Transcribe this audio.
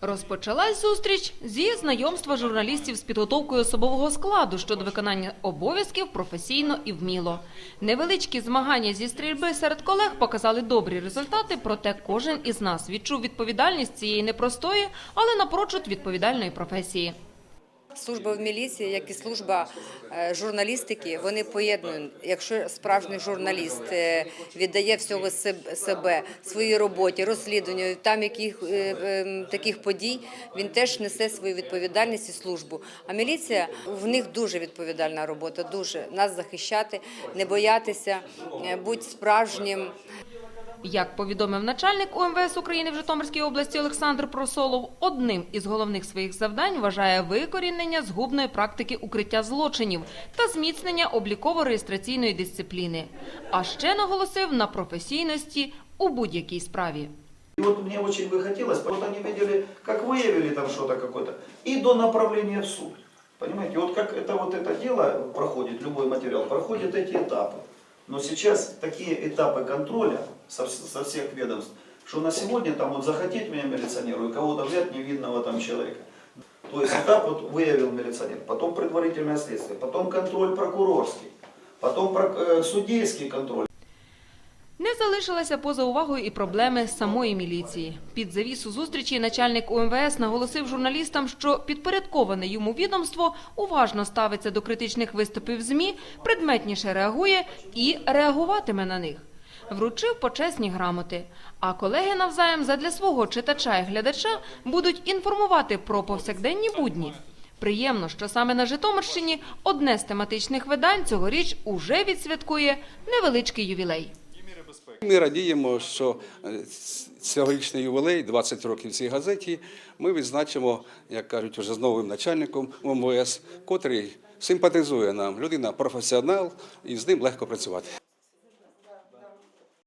Розпочалась зустріч зі знайомства журналістів з підготовкою особового складу щодо виконання обов'язків професійно і вміло. Невеличкі змагання зі стрільби серед колег показали добрі результати, проте кожен із нас відчув відповідальність цієї непростої, але напрочуд відповідальної професії. Служба в міліції, як і служба е, журналістики, вони поєднують. Якщо справжній журналіст е, віддає всього себ- себе своїй роботі, розслідуванню, там яких е, е, таких подій, він теж несе свою відповідальність і службу. А міліція в них дуже відповідальна робота, дуже нас захищати, не боятися, бути справжнім. Як повідомив начальник УМВС України в Житомирській області Олександр Просолов, одним із головних своїх завдань вважає викорінення згубної практики укриття злочинів та зміцнення обліково-реєстраційної дисципліни. А ще наголосив на професійності у будь-якій справі. И вот мне очень бы хотелось, вот они видели, как выявили там что-то какое-то, и до направления в суд. Понимаете, И вот как это вот это дело проходит, любой материал, проходит эти этапы. Но сейчас такие этапы контроля со, со всех ведомств, что на сегодня там вот захотеть меня милиционеру и кого-то взять невинного там человека. То есть этап вот выявил милиционер, потом предварительное следствие, потом контроль прокурорский, потом э, судейский контроль. Не залишилася поза увагою і проблеми самої міліції. Під завісу зустрічі начальник УМВС наголосив журналістам, що підпорядковане йому відомство уважно ставиться до критичних виступів ЗМІ, предметніше реагує і реагуватиме на них. Вручив почесні грамоти. А колеги навзаєм задля свого читача і глядача будуть інформувати про повсякденні будні. Приємно, що саме на Житомирщині одне з тематичних видань цьогоріч уже відсвяткує невеличкий ювілей. Ми радіємо, що е, цьогорічний ювілей, 20 років цій газеті, ми відзначимо, як кажуть, вже з новим начальником МВС, котрий симпатизує нам. Людина професіонал, і з ним легко працювати.